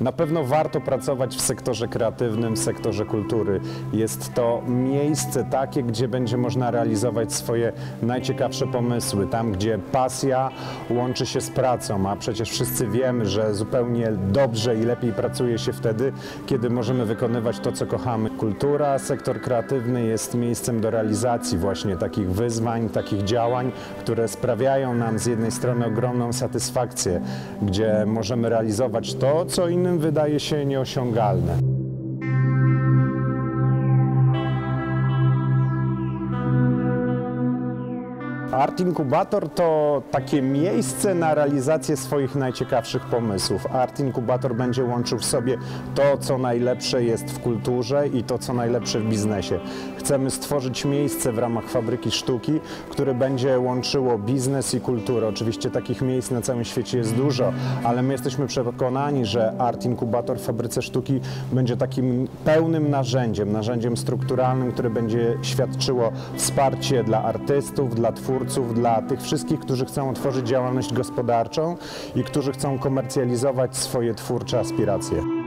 Na pewno warto pracować w sektorze kreatywnym, sektorze kultury. Jest to miejsce takie, gdzie będzie można realizować swoje najciekawsze pomysły, tam gdzie pasja łączy się z pracą, a przecież wszyscy wiemy, że zupełnie dobrze i lepiej pracuje się wtedy, kiedy możemy wykonywać to, co kochamy. Kultura, sektor kreatywny jest miejscem do realizacji właśnie takich wyzwań, takich działań, które sprawiają nam z jednej strony ogromną satysfakcję, gdzie możemy realizować to, co innym wydaje się nieosiągalne. Art Inkubator to takie miejsce na realizację swoich najciekawszych pomysłów. Art Inkubator będzie łączył w sobie to, co najlepsze jest w kulturze i to, co najlepsze w biznesie. Chcemy stworzyć miejsce w ramach fabryki sztuki, które będzie łączyło biznes i kulturę. Oczywiście takich miejsc na całym świecie jest dużo, ale my jesteśmy przekonani, że Art Inkubator w fabryce sztuki będzie takim pełnym narzędziem, narzędziem strukturalnym, które będzie świadczyło wsparcie dla artystów, dla twórców, dla tych wszystkich, którzy chcą otworzyć działalność gospodarczą i którzy chcą komercjalizować swoje twórcze aspiracje.